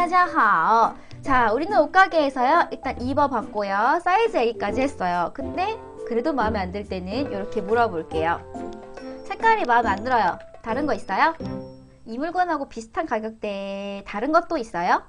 다자하오. 자, 우리는 옷가게에서요. 일단 입어봤고요. 사이즈 얘기까지 했어요. 근데 그래도 마음에 안 들 때는 이렇게 물어볼게요. 색깔이 마음에 안 들어요. 다른 거 있어요? 이 물건하고 비슷한 가격대에 다른 것도 있어요?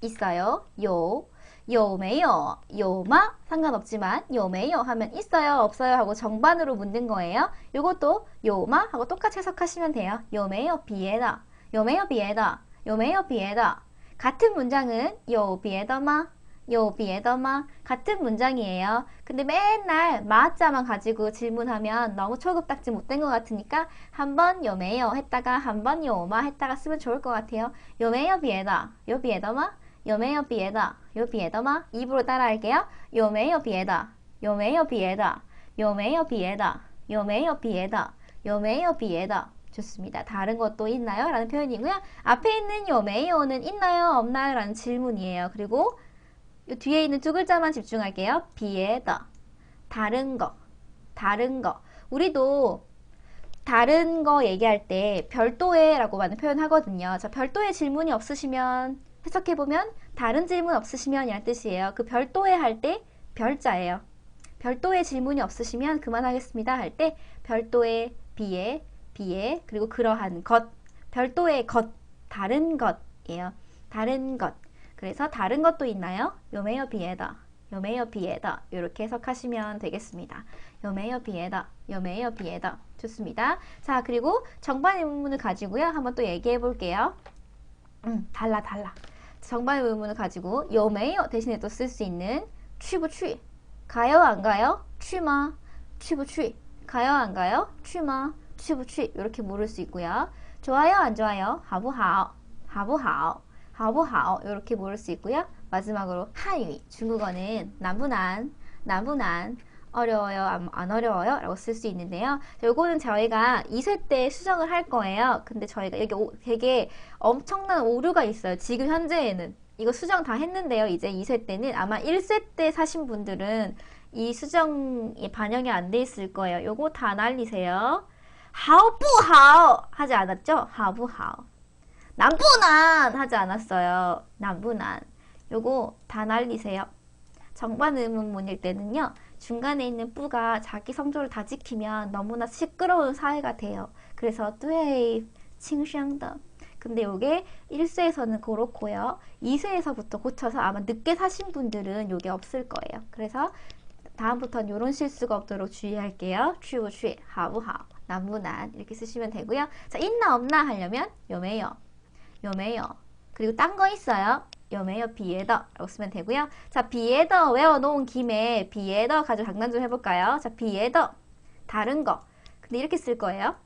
있어요. 요. 요메요. 요마 상관없지만 요메요 하면 있어요 없어요 하고 정반으로 묻는 거예요. 요것도 요마 하고 똑같이 해석하시면 돼요. 요메요 비에다. 요메요 비에다. 요메요 비에다. 같은 문장은 요비에더마 요비에더마 같은 문장이에요. 근데 맨날 마자만 가지고 질문하면 너무 초급딱지 못된 것 같으니까 한번 요메요 했다가 한번 요마 했다가 쓰면 좋을 것 같아요. 요메요 비에다 요비에더마 요메요 비에다 요비에더마 입으로 따라할게요. 요메요 비에다 요메요 비에다 요메요 비에다 요메요 비에다 요메요 비에다 좋습니다. 다른 것도 있나요? 라는 표현이고요. 앞에 있는 요 메이어는 있나요? 없나요? 라는 질문이에요. 그리고 요 뒤에 있는 두 글자만 집중할게요. 비에 더 다른 거 다른 거 우리도 다른 거 얘기할 때 별도의 라고 많은 표현하거든요. 자, 별도의 질문이 없으시면 해석해보면 다른 질문 없으시면 이란 뜻이에요. 그 별도의 할 때 별자예요. 별도의 질문이 없으시면 그만하겠습니다 할 때 별도의 비에 비에 그리고 그러한 것 별도의 것 다른 것이에요. 다른 것 그래서 다른 것도 있나요? 요메요 비에다 요메요 비에다 이렇게 해석하시면 되겠습니다. 요메요 비에다 요메요 비에다 좋습니다. 자 그리고 정반 의문문을 가지고요 한번 또 얘기해 볼게요. 음 달라 달라 정반의 의문을 가지고 요메요 대신에 또 쓸 수 있는 취부 취 가요 안 가요? 취마 취부 취 가요 안 가요? 취마 취부취 이렇게 물을 수 있고요. 좋아요 안 좋아요? 하부하오 이렇게 물을 수 있고요. 마지막으로 한위 중국어는 남부난 남부난 어려워요, 안, 안 어려워요? 라고 쓸 수 있는데요. 요거는 저희가 2세 때 수정을 할 거예요. 근데 저희가 여기 오, 되게 엄청난 오류가 있어요. 지금 현재에는. 이거 수정 다 했는데요. 이제 2세 때는 아마 1세 때 사신 분들은 이 수정이 반영이 안 돼 있을 거예요. 요거 다 날리세요. 하오부하오 하지 않았죠? 하부하오. 남부난 하지 않았어요. 남부난. 요거 다 날리세요. 정반 의문문일 때는요. 중간에 있는 뿌가 자기 성조를 다 지키면 너무나 시끄러운 사회가 돼요. 그래서 对 칭샹더 근데 이게 1세에서는 그렇고요. 2세에서부터 고쳐서 아마 늦게 사신 분들은 이게 없을 거예요. 그래서 다음부터는 이런 실수가 없도록 주의할게요. 하우하 우, 난무난 이렇게 쓰시면 되고요. 자, 있나 없나 하려면 요매요, 요매요. 그리고 딴 거 있어요. 요매요 비에더 라고 쓰면 되고요. 자, 비에더 외워놓은 김에 비에더 가지고 장난 좀 해볼까요? 자, 비에더 다른 거. 근데 이렇게 쓸 거예요.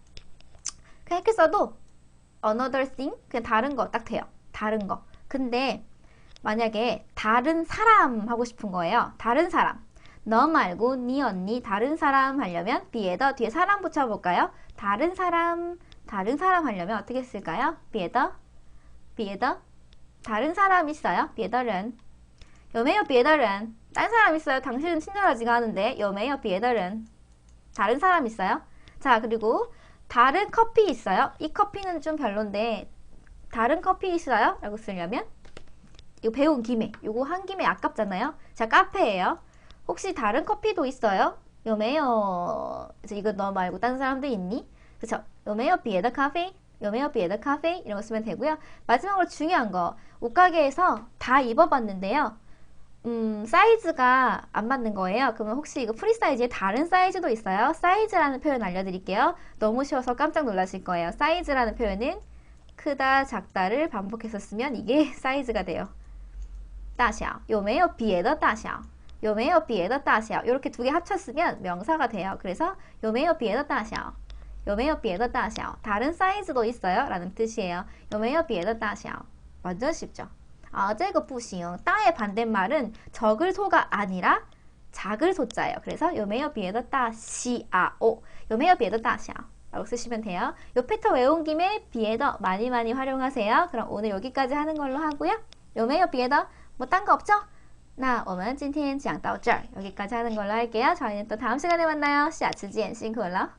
그냥 이렇게 써도 another thing 그냥 다른 거 딱 돼요. 다른 거. 근데 만약에 다른 사람 하고 싶은 거예요. 다른 사람. 너 말고 네 언니 다른 사람 하려면 비에더 뒤에 사람 붙여볼까요? 다른 사람 다른 사람 하려면 어떻게 쓸까요? 비에더 비에더 다른 사람 있어요? 비에더른 여매요 비에더른 딴 사람 있어요? 당신은 친절하지가 않은데 여매요 비에더른 다른 사람 있어요? 자 그리고 다른 커피 있어요? 이 커피는 좀 별론데 다른 커피 있어요? 라고 쓰려면 이거 배운 김에 이거 한 김에 아깝잖아요 자 카페예요 혹시 다른 커피도 있어요? 有没有 이거 너 말고 딴 사람도 있니? 그쵸? 有没有别的 咖啡? 有没有别的 카페? 이런 거 쓰면 되고요. 마지막으로 중요한 거 옷가게에서 다 입어봤는데요. 음, 사이즈가 안 맞는 거예요. 그러면 혹시 이거 프리 사이즈에 다른 사이즈도 있어요? 사이즈라는 표현 알려드릴게요. 너무 쉬워서 깜짝 놀라실 거예요. 사이즈라는 표현은 크다, 작다를 반복해서 쓰면 이게 사이즈가 돼요. 大小有没有别的大小 有没有别的大小 이렇게 두 개 합쳤으면 명사가 돼요. 그래서 有没有别的大小有没有别的大小? 다른 사이즈도 있어요? 라는 뜻이에요. 有没有别的大小? 완전 쉽죠? 아, 这个不行. 따의 반대말은 적을 소가 아니라 작을 소자예요. 그래서 有没有别的大小? 有没有别的大小? 라고 쓰시면 돼요. 요 패턴 외운 김에 비에더 많이 많이 활용하세요. 그럼 오늘 여기까지 하는 걸로 하고요. 有没有别的? 뭐 딴 거 없죠? 那我们今天讲到这儿 여기까지 하는 걸로 할게요. 저희는 또 다음 시간에 만나요. 下次见辛苦了